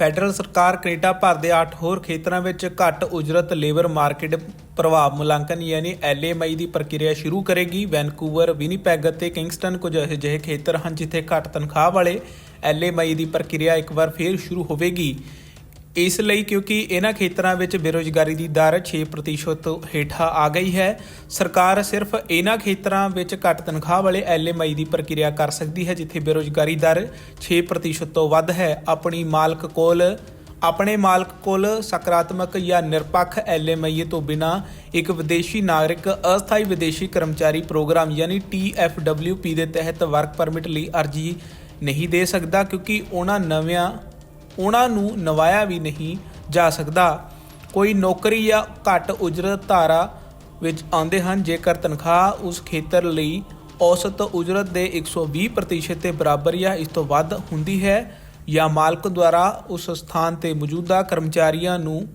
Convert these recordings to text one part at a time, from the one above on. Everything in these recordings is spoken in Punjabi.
ਫੈਡਰਲ ਸਰਕਾਰ ਕੈਨੇਡਾ ਭਰ ਦੇ 8 ਹੋਰ ਖੇਤਰਾਂ ਵਿੱਚ ਘੱਟ ਉਜਰਤ ਲੇਬਰ ਮਾਰਕੀਟ ਪ੍ਰਭਾਵ ਮੁਲਾਂਕਣ, ਯਾਨੀ ਐਲਏਐਮਆਈ ਦੀ ਪ੍ਰਕਿਰਿਆ ਸ਼ੁਰੂ ਕਰੇਗੀ। ਵੈਨਕੂਵਰ, ਵਿਨੀਪੈਗ ਅਤੇ ਕਿੰਗਸਟਨ ਕੁਝ ਅਜਿਹੇ ਖੇਤਰ ਹਨ ਜਿੱਥੇ ਘੱਟ ਤਨਖਾਹ ਵਾਲੇ ਐਲਏਐਮਆਈ ਦੀ ਪ੍ਰਕਿਰਿਆ ਇੱਕ ਵਾਰ ਫੇਰ ਸ਼ੁਰੂ ਹੋਵੇਗੀ। ਇਸ ਲਈ ਕਿਉਂਕਿ ਇਹਨਾਂ ਖੇਤਰਾਂ ਵਿੱਚ ਬੇਰੋਜ਼ਗਾਰੀ ਦੀ ਦਰ 6% ਤੋਂ ਹੇਠਾਂ ਆ ਗਈ ਹੈ। ਸਰਕਾਰ ਸਿਰਫ ਇਹਨਾਂ ਖੇਤਰਾਂ ਵਿੱਚ ਘੱਟ ਤਨਖਾਹ ਵਾਲੇ ਐਲਐਮਆਈ ਦੀ ਪ੍ਰਕਿਰਿਆ ਕਰ ਸਕਦੀ ਹੈ, ਜਿੱਥੇ ਬੇਰੋਜ਼ਗਾਰੀ ਦਰ 6% ਤੋਂ ਵੱਧ ਹੈ। ਆਪਣੀ ਮਾਲਕ ਕੋਲ, ਆਪਣੇ ਮਾਲਕ ਕੋਲ ਸਕਾਰਾਤਮਕ ਜਾਂ ਨਿਰਪੱਖ ਐਲਐਮਆਈ ਤੋਂ ਬਿਨਾ ਇੱਕ ਵਿਦੇਸ਼ੀ ਨਾਗਰਿਕ ਅਸਥਾਈ ਵਿਦੇਸ਼ੀ ਕਰਮਚਾਰੀ ਪ੍ਰੋਗਰਾਮ ਯਾਨੀ TFWP ਦੇ ਤਹਿਤ ਵਰਕ ਪਰਮਿਟ ਲਈ ਅਰਜ਼ੀ ਨਹੀਂ ਦੇ ਸਕਦਾ, ਕਿਉਂਕਿ ਉਹਨਾਂ ਨਵਿਆਂ ਉਹਨਾਂ ਨੂੰ ਨਵਾਇਆ ਵੀ ਨਹੀਂ ਜਾ ਸਕਦਾ। ਕੋਈ ਨੌਕਰੀ ਜਾਂ ਘੱਟ ਉਜਰਤ ਧਾਰਾ ਵਿੱਚ ਆਉਂਦੇ ਹਨ, ਜੇਕਰ ਤਨਖਾਹ ਉਸ ਖੇਤਰ ਲਈ ਔਸਤ ਉਜਰਤ ਦੇ 120% ਦੇ ਬਰਾਬਰ ਜਾਂ ਇਸ ਤੋਂ ਵੱਧ ਹੁੰਦੀ ਹੈ ਜਾਂ ਮਾਲਕ ਦੁਆਰਾ ਉਸ ਸਥਾਨ ਤੇ ਮੌਜੂਦਾ ਕਰਮਚਾਰੀਆਂ ਨੂੰ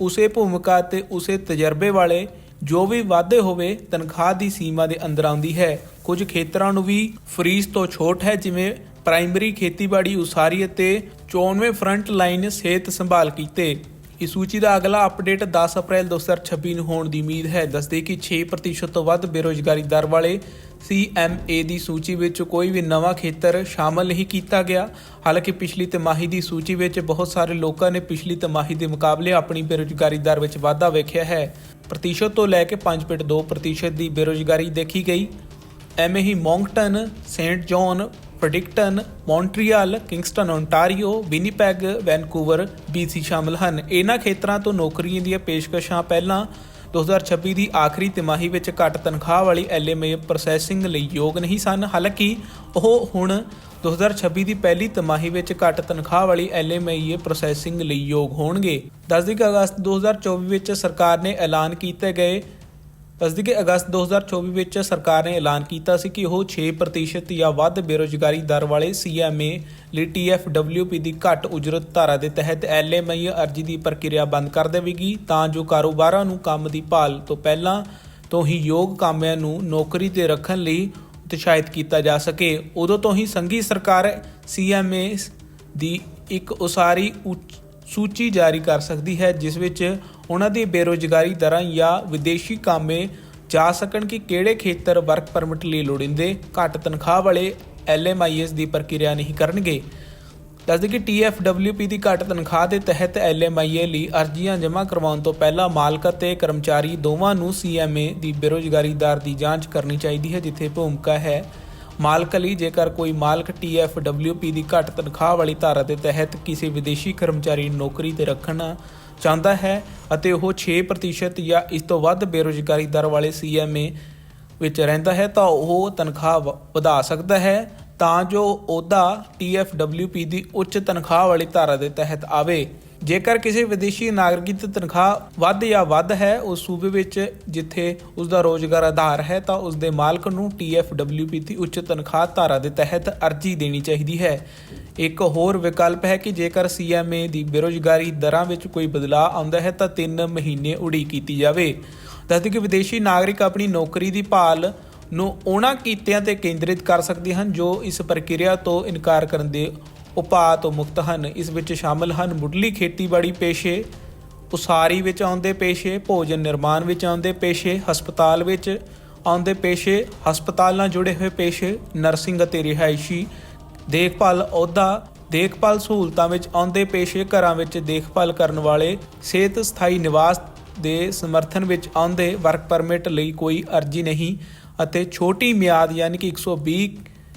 ਉਸੇ ਭੂਮਿਕਾ ਤੇ ਉਸੇ ਤਜਰਬੇ ਵਾਲੇ ਜੋ ਵੀ ਵਾਧੇ ਹੋਵੇ, ਤਨਖਾਹ ਦੀ ਸੀਮਾ ਦੇ ਅੰਦਰ ਆਉਂਦੀ ਹੈ। ਕੁਝ ਖੇਤਰਾਂ ਨੂੰ ਵੀ ਫਰੀਜ਼ ਤੋਂ ਛੋਟ ਹੈ, ਜਿਵੇਂ ਪ੍ਰਾਇਮਰੀ ਖੇਤੀਬਾੜੀ ਉਸਾਰੀ ਅਤੇ 94 ਫਰੰਟ ਲਾਈਨ ਸਿਹਤ ਸੰਭਾਲ ਕੀਤੇ। ਇਸ ਸੂਚੀ ਦਾ ਅਗਲਾ ਅਪਡੇਟ 10 ਅਪ੍ਰੈਲ 2026 ਨੂੰ ਹੋਣ ਦੀ ਉਮੀਦ ਹੈ। ਦੱਸਦੇ ਕਿ 6% ਤੋਂ ਵੱਧ ਬੇਰੋਜ਼ਗਾਰੀ ਦਰ ਵਾਲੇ CMA ਦੀ ਸੂਚੀ ਵਿੱਚ ਕੋਈ ਵੀ ਨਵਾਂ ਖੇਤਰ ਸ਼ਾਮਲ ਨਹੀਂ ਕੀਤਾ ਗਿਆ। ਹਾਲਾਂਕਿ ਪਿਛਲੀ ਤਿਮਾਹੀ ਦੀ ਸੂਚੀ ਵਿੱਚ ਬਹੁਤ ਸਾਰੇ ਲੋਕਾਂ ਨੇ ਪਿਛਲੀ ਤਿਮਾਹੀ ਦੇ ਮੁਕਾਬਲੇ ਆਪਣੀ ਬੇਰੋਜ਼ਗਾਰੀ ਦਰ ਵਿੱਚ ਵਾਧਾ ਵੇਖਿਆ ਹੈ। ਪ੍ਰਤੀਸ਼ਤ ਤੋਂ ਲੈ ਕੇ 5.2% ਦੀ ਬੇਰੋਜ਼ਗਾਰੀ ਦੇਖੀ ਗਈ। ਐਵੇਂ ਹੀ Moncton, Saint John Fredericton Montreal Kingston Ontario Winnipeg Vancouver BC ਸ਼ਾਮਲ ਹਨ। ਇਹਨਾਂ ਖੇਤਰਾਂ ਤੋਂ ਨੌਕਰੀਆਂ ਦੀਆਂ ਪੇਸ਼ਕਸ਼ਾਂ ਪਹਿਲਾਂ 2026 ਦੀ ਆਖਰੀ ਤਿਮਾਹੀ ਵਿੱਚ ਘੱਟ ਤਨਖਾਹ ਵਾਲੀ ਐਲਐਮਏ ਪ੍ਰੋਸੈਸਿੰਗ ਲਈ ਯੋਗ ਨਹੀਂ ਸਨ। ਹਾਲਾਂਕਿ ਉਹ ਹੁਣ 2026 ਦੀ ਪਹਿਲੀ ਤਿਮਾਹੀ ਵਿੱਚ ਘੱਟ ਤਨਖਾਹ ਵਾਲੀ ਐਲਐਮਏ ਪ੍ਰੋਸੈਸਿੰਗ ਲਈ ਯੋਗ ਹੋਣਗੇ। ਦੱਸਦੀ ਕਿ ਅਗਸਤ 2024 ਵਿੱਚ ਸਰਕਾਰ ਨੇ ਐਲਾਨ ਕੀਤੇ ਗਏ ਦੱਸਦੀ ਕਿ ਅਗਸਤ 2024 ਵਿੱਚ ਸਰਕਾਰ ਨੇ ਐਲਾਨ ਕੀਤਾ ਸੀ ਕਿ ਉਹ 6% ਜਾਂ ਵੱਧ ਬੇਰੋਜ਼ਗਾਰੀ ਦਰ ਵਾਲੇ CMA ਲਈ TFWP ਦੀ ਘੱਟ ਉਜਰਤ ਧਾਰਾ ਦੇ ਤਹਿਤ LMI ਅਰਜ਼ੀ ਦੀ ਪ੍ਰਕਿਰਿਆ ਬੰਦ ਕਰ ਦੇਵੇਗੀ, ਤਾਂ ਜੋ ਕਾਰੋਬਾਰਾਂ ਨੂੰ ਕੰਮ ਦੀ ਭਾਲ ਤੋਂ ਪਹਿਲਾਂ ਤੋਂ ਹੀ ਯੋਗ ਕਾਮਿਆਂ ਨੂੰ ਨੌਕਰੀ ਤੇ ਰੱਖਣ ਲਈ ਉਤਸ਼ਾਹਿਤ ਕੀਤਾ ਜਾ ਸਕੇ। ਉਦੋਂ ਤੋਂ ਹੀ ਸੰਘੀ ਸਰਕਾਰ CMA ਦੀ ਇੱਕ ਉਸਾਰੀ ਉੱਚ- ਸੂਚੀ ਜਾਰੀ ਕਰ ਸਕਦੀ ਹੈ, ਜਿਸ ਵਿੱਚ ਉਹਨਾਂ ਦੀ ਬੇਰੋਜ਼ਗਾਰੀ ਦਰਾਂ ਜਾਂ ਵਿਦੇਸ਼ੀ ਕਾਮੇ ਜਾ ਸਕਣ ਕਿ ਕਿਹੜੇ ਖੇਤਰ ਵਰਕ ਪਰਮਿਟ ਲਈ ਲੋੜਿੰਦੇ, ਘੱਟ ਤਨਖਾਹ ਵਾਲੇ LMIS ਦੀ ਪ੍ਰਕਿਰਿਆ ਨਹੀਂ ਕਰਨਗੇ। ਦੱਸਦੇ ਕਿ TFWP ਦੀ ਘੱਟ ਤਨਖਾਹ ਦੇ ਤਹਿਤ LMIA ਲਈ ਅਰਜ਼ੀਆਂ ਜਮ੍ਹਾਂ ਕਰਵਾਉਣ ਤੋਂ ਪਹਿਲਾਂ ਮਾਲਕ ਅਤੇ ਕਰਮਚਾਰੀ ਦੋਵਾਂ ਨੂੰ CMA ਦੀ ਬੇਰੋਜ਼ਗਾਰੀ ਦਰ ਦੀ ਜਾਂਚ ਕਰਨੀ ਚਾਹੀਦੀ ਹੈ, ਜਿੱਥੇ ਭੂਮਿਕਾ ਹੈ ਮਾਲਕ ਲਈ ਜੇਕਰ ਕੋਈ ਮਾਲਕ TFWP ਦੀ ਘੱਟ ਤਨਖਾਹ ਵਾਲੀ ਧਾਰਾ ਦੇ ਤਹਿਤ ਕਿਸੇ ਵਿਦੇਸ਼ੀ ਕਰਮਚਾਰੀ ਨੂੰ ਨੌਕਰੀ ਤੇ ਰੱਖਣਾ ਚਾਹੁੰਦਾ ਹੈ ਅਤੇ ਉਹ 6% ਜਾਂ ਇਸ ਤੋਂ ਵੱਧ ਬੇਰੋਜ਼ਗਾਰੀ ਦਰ ਵਾਲੇ CMA ਵਿੱਚ ਰਹਿੰਦਾ ਹੈ, ਤਾਂ ਉਹ ਤਨਖਾਹ ਵ- ਵਧਾ ਸਕਦਾ ਹੈ। ਤਾਂ ਜੋ ਉਹਦਾ TFWP ਦੀ ਉੱਚ ਤਨਖਾਹ ਵਾਲੀ ਧਾਰਾ ਦੇ ਤਹਿਤ ਆਵੇ। ਜੇਕਰ ਕਿਸੇ ਵਿਦੇਸ਼ੀ ਨਾਗਰਿਕ ਦੀ ਤਨਖਾਹ ਵੱਧ ਜਾਂ ਵੱਧ ਹੈ, ਉਸ ਸੂਬੇ ਵਿੱਚ ਜਿੱਥੇ ਉਸ ਦਾ ਰੋਜ਼ਗਾਰ ਆਧਾਰ ਹੈ, ਤਾਂ ਉਸ ਦੇ ਮਾਲਕ ਨੂੰ TFWP ਦੀ ਉੱਚ ਤਨਖਾਹ ਧਾਰਾ ਦੇ ਤਹਿਤ ਅਰਜ਼ੀ ਦੇਣੀ ਚਾਹੀਦੀ ਹੈ। ਇੱਕ ਹੋਰ ਵਿਕਲਪ ਹੈ ਕਿ ਜੇਕਰ CMA ਦੀ ਬੇਰੋਜ਼ਗਾਰੀ ਦਰਾਂ ਵਿੱਚ ਕੋਈ ਬਦਲਾਅ ਆਉਂਦਾ ਹੈ, ਤਾਂ 3 ਮਹੀਨੇ ਉਡੀਕ ਕੀਤੀ ਜਾਵੇ। ਦੱਸਦੇ ਕਿ ਵਿਦੇਸ਼ੀ ਨਾਗਰਿਕ ਆਪਣੀ ਨੌਕਰੀ ਦੀ ਭਾਲ ਨੂੰ ਉਹਨਾਂ ਕੀਤਿਆਂ ਤੇ ਕੇਂਦਰਿਤ ਕਰ ਸਕਦੇ ਹਨ, ਜੋ ਇਸ ਪ੍ਰਕਿਰਿਆ ਤੋਂ ਇਨਕਾਰ ਕਰਨ ਦੇ ਉਪਾਅ ਤੋਂ ਮੁਕਤ ਹਨ। ਇਸ ਵਿੱਚ ਸ਼ਾਮਲ ਹਨ ਮੁੱਢਲੀ ਖੇਤੀਬਾੜੀ ਪੇਸ਼ੇ, ਉਸਾਰੀ ਵਿੱਚ ਆਉਂਦੇ ਪੇਸ਼ੇ, ਭੋਜਨ ਨਿਰਮਾਣ ਵਿੱਚ ਆਉਂਦੇ ਪੇਸ਼ੇ, ਹਸਪਤਾਲ ਵਿੱਚ ਆਉਂਦੇ ਪੇਸ਼ੇ, ਹਸਪਤਾਲ ਨਾਲ ਜੁੜੇ ਹੋਏ ਪੇਸ਼ੇ, ਨਰਸਿੰਗ ਅਤੇ ਰਿਹਾਇਸ਼ੀ ਦੇਖਭਾਲ ਅਹੁਦਾ, ਦੇਖਭਾਲ ਸਹੂਲਤਾਂ ਵਿੱਚ ਆਉਂਦੇ ਪੇਸ਼ੇ, ਘਰਾਂ ਵਿੱਚ ਦੇਖਭਾਲ ਕਰਨ ਵਾਲੇ, ਸਿਹਤ ਸਥਾਈ ਨਿਵਾਸ ਦੇ ਸਮਰਥਨ ਵਿੱਚ ਆਉਂਦੇ ਵਰਕ ਪਰਮਿਟ ਲਈ ਕੋਈ ਅਰਜ਼ੀ ਨਹੀਂ ਅਤੇ ਛੋਟੀ ਮਿਆਦ ਯਾਨੀ ਕਿ 120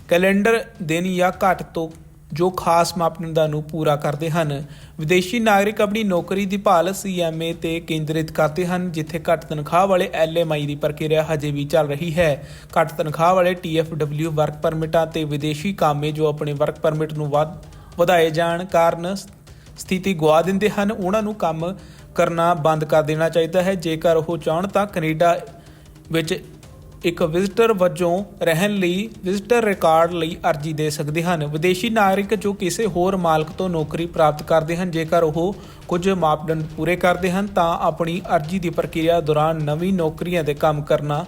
ਕੈਲੰਡਰ ਦਿਨ ਜਾਂ ਘੱਟ ਤੋਂ ਜੋ ਖਾਸ ਮਾਪਦੰਡਾਂ ਨੂੰ ਪੂਰਾ ਕਰਦੇ ਹਨ। ਵਿਦੇਸ਼ੀ ਨਾਗਰਿਕ ਆਪਣੀ ਨੌਕਰੀ ਦੀ ਭਾਲ CMA ਤੇ ਕੇਂਦਰਿਤ ਕਰਦੇ ਹਨ, ਜਿੱਥੇ ਘੱਟ ਤਨਖਾਹ ਵਾਲੇ LMI ਦੀ ਪ੍ਰਕਿਰਿਆ ਹਜੇ ਵੀ ਚੱਲ ਰਹੀ ਹੈ। ਘੱਟ ਤਨਖਾਹ ਵਾਲੇ TFW ਵਰਕ ਪਰਮਿਟਾਂ ਤੇ ਵਿਦੇਸ਼ੀ ਕਾਮੇ ਜੋ ਆਪਣੇ ਵਰਕ ਪਰਮਿਟ ਨੂੰ ਵਧ, ਵਧਾਏ ਜਾਣ ਕਾਰਨ ਸਥਿਤੀ ਗਵਾ ਦਿੰਦੇ ਹਨ, ਉਹਨਾਂ ਨੂੰ ਕੰਮ ਕਰਨਾ ਬੰਦ ਕਰ ਦੇਣਾ ਚਾਹੀਦਾ ਹੈ। ਜੇਕਰ ਉਹ ਚਾਹਣ ਤਾਂ ਕੈਨੇਡਾ ਵਿੱਚ ਇੱਕ ਵਿਜ਼ਟਰ ਵਜੋਂ ਰਹਿਣ ਲਈ ਵਿਜ਼ਟਰ ਰਿਕਾਰਡ ਲਈ ਅਰਜ਼ੀ ਦੇ ਸਕਦੇ ਹਨ। ਵਿਦੇਸ਼ੀ ਨਾਗਰਿਕ ਜੋ ਕਿਸੇ ਹੋਰ ਮਾਲਕ ਤੋਂ ਨੌਕਰੀ ਪ੍ਰਾਪਤ ਕਰਦੇ ਹਨ, ਜੇਕਰ ਉਹ ਕੁਝ ਮਾਪਦੰਡ ਪੂਰੇ ਕਰਦੇ ਹਨ, ਤਾਂ ਆਪਣੀ ਅਰਜ਼ੀ ਦੀ ਪ੍ਰਕਿਰਿਆ ਦੌਰਾਨ ਨਵੀਂ ਨੌਕਰੀਆਂ ਤੇ ਕੰਮ ਕਰਨਾ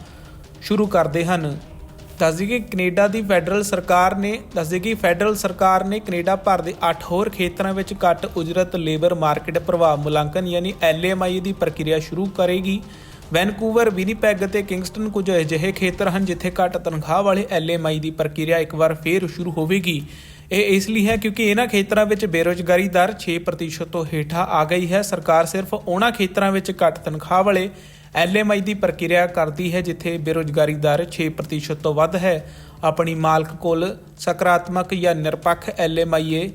ਸ਼ੁਰੂ ਕਰਦੇ ਹਨ। ਦੱਸਦੀ ਕਿ ਕੈਨੇਡਾ ਦੀ ਫੈਡਰਲ ਸਰਕਾਰ ਨੇ ਦੱਸਦੀ ਕਿ ਫੈਡਰਲ ਸਰਕਾਰ ਨੇ ਕੈਨੇਡਾ ਭਰ ਦੇ 8 ਹੋਰ ਖੇਤਰਾਂ ਵਿੱਚ ਘੱਟ ਉਜਰਤ ਲੇਬਰ ਮਾਰਕੀਟ ਪ੍ਰਭਾਵ ਮੁਲਾਂਕਣ ਯਾਨੀ ਐਲਏਐਮਆਈ ਦੀ ਪ੍ਰਕਿਰਿਆ ਸ਼ੁਰੂ ਕਰੇਗੀ। ਵੈਨਕੂਵਰ, ਵਿਨੀਪੈਗ ਅਤੇ ਕਿੰਗਸਟਨ ਕੁਝ ਅਜਿਹੇ ਖੇਤਰ ਹਨ ਜਿੱਥੇ ਘੱਟ ਤਨਖਾਹ ਵਾਲੇ ਐਲਏਐਮਆਈ ਦੀ ਪ੍ਰਕਿਰਿਆ ਇੱਕ ਵਾਰ ਫੇਰ ਸ਼ੁਰੂ ਹੋਵੇਗੀ। ਇਹ ਇਸ ਲਈ ਹੈ ਕਿਉਂਕਿ ਇਹਨਾਂ ਖੇਤਰਾਂ ਵਿੱਚ ਬੇਰੋਜ਼ਗਾਰੀ ਦਰ 6% ਤੋਂ ਹੇਠਾਂ ਆ ਗਈ ਹੈ। ਸਰਕਾਰ ਸਿਰਫ ਉਹਨਾਂ ਖੇਤਰਾਂ ਵਿੱਚ ਘੱਟ ਤਨਖਾਹ ਵਾਲੇ ਐਲਐਮਆਈ ਦੀ ਪ੍ਰਕਿਰਿਆ ਕਰਦੀ ਹੈ ਜਿੱਥੇ ਬੇਰੋਜ਼ਗਾਰੀ ਦਰ 6% ਤੋਂ ਵੱਧ ਹੈ। ਆਪਣੀ ਮਾਲਕ ਕੋਲ ਸਕਾਰਾਤਮਕ ਜਾਂ ਨਿਰਪੱਖ ਐਲਐਮਆਈਏ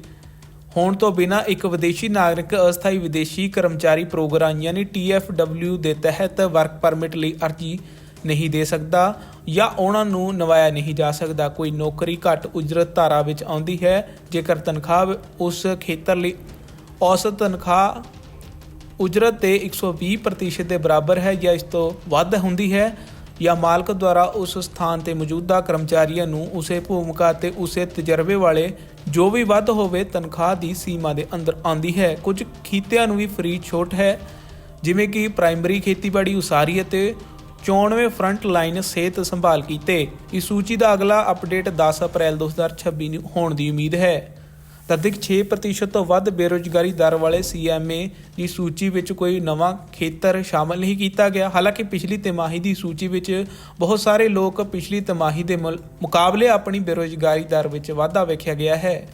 ਹੋਣ ਤੋਂ ਬਿਨਾ ਇੱਕ ਵਿਦੇਸ਼ੀ ਨਾਗਰਿਕ ਅਸਥਾਈ ਵਿਦੇਸ਼ੀ ਕਰਮਚਾਰੀ ਪ੍ਰੋਗਰਾਮ ਯਾਨੀ TFW ਦੇ ਤਹਿਤ ਵਰਕ ਪਰਮਿਟ ਲਈ ਅਰਜ਼ੀ ਨਹੀਂ ਦੇ ਸਕਦਾ ਜਾਂ ਉਹਨਾਂ ਨੂੰ ਨਵਾਇਆ ਨਹੀਂ ਜਾ ਸਕਦਾ। ਕੋਈ ਨੌਕਰੀ ਘੱਟ ਉਜਰਤ ਧਾਰਾ ਵਿੱਚ ਆਉਂਦੀ ਹੈ। ਜੇਕਰ ਤਨਖਾਹ ਉਸ ਖੇਤਰ ਲਈ ਔਸਤ ਤਨਖਾਹ ਉਜਰਤ ਦੇ 120% ਦੇ ਬਰਾਬਰ ਹੈ ਜਾਂ ਇਸ ਤੋਂ ਵੱਧ ਹੁੰਦੀ ਹੈ ਜਾਂ ਮਾਲਕ ਦੁਆਰਾ ਉਸ ਸਥਾਨ ਤੇ ਮੌਜੂਦਾ ਕਰਮਚਾਰੀਆਂ ਨੂੰ ਉਸੇ ਭੂਮਿਕਾ ਤੇ ਉਸੇ ਤਜਰਬੇ ਵਾਲੇ ਜੋ ਵੀ ਵੱਧ ਹੋਵੇ ਤਨਖਾਹ ਦੀ ਸੀਮਾ ਦੇ ਅੰਦਰ ਆਉਂਦੀ ਹੈ। ਕੁਝ ਖੀਤਿਆਂ ਨੂੰ ਵੀ ਫ੍ਰੀ ਛੋਟ ਹੈ, ਜਿਵੇਂ ਕਿ ਪ੍ਰਾਇਮਰੀ ਖੇਤੀਬਾੜੀ ਉਸਾਰੀ ਅਤੇ 94 ਫਰੰਟ ਲਾਈਨ ਸਿਹਤ ਸੰਭਾਲ ਕੀਤੇ। ਇਸ ਸੂਚੀ ਦਾ ਅਗਲਾ ਅਪਡੇਟ 10 ਅਪ੍ਰੈਲ 2026 ਨੂੰ ਹੋਣ ਦੀ ਉਮੀਦ ਹੈ। ਤਦਿਕ 6% ਤੋਂ ਵੱਧ ਬੇਰੋਜ਼ਗਾਰੀ ਦਰ ਵਾਲੇ ਸੀਐਮਏ ਦੀ ਸੂਚੀ ਵਿੱਚ ਕੋਈ ਨਵਾਂ ਖੇਤਰ ਸ਼ਾਮਲ ਨਹੀਂ ਕੀਤਾ ਗਿਆ। ਹਾਲਾਂਕਿ ਪਿਛਲੀ ਤਿਮਾਹੀ ਦੀ ਸੂਚੀ ਵਿੱਚ ਬਹੁਤ ਸਾਰੇ ਲੋਕ ਪਿਛਲੀ ਤਿਮਾਹੀ ਦੇ ਮੁਲ- ਮੁਕਾਬਲੇ ਆਪਣੀ ਬੇਰੋਜ਼ਗਾਰੀ ਦਰ ਵਿੱਚ ਵਾਧਾ ਵੇਖਿਆ ਗਿਆ ਹੈ।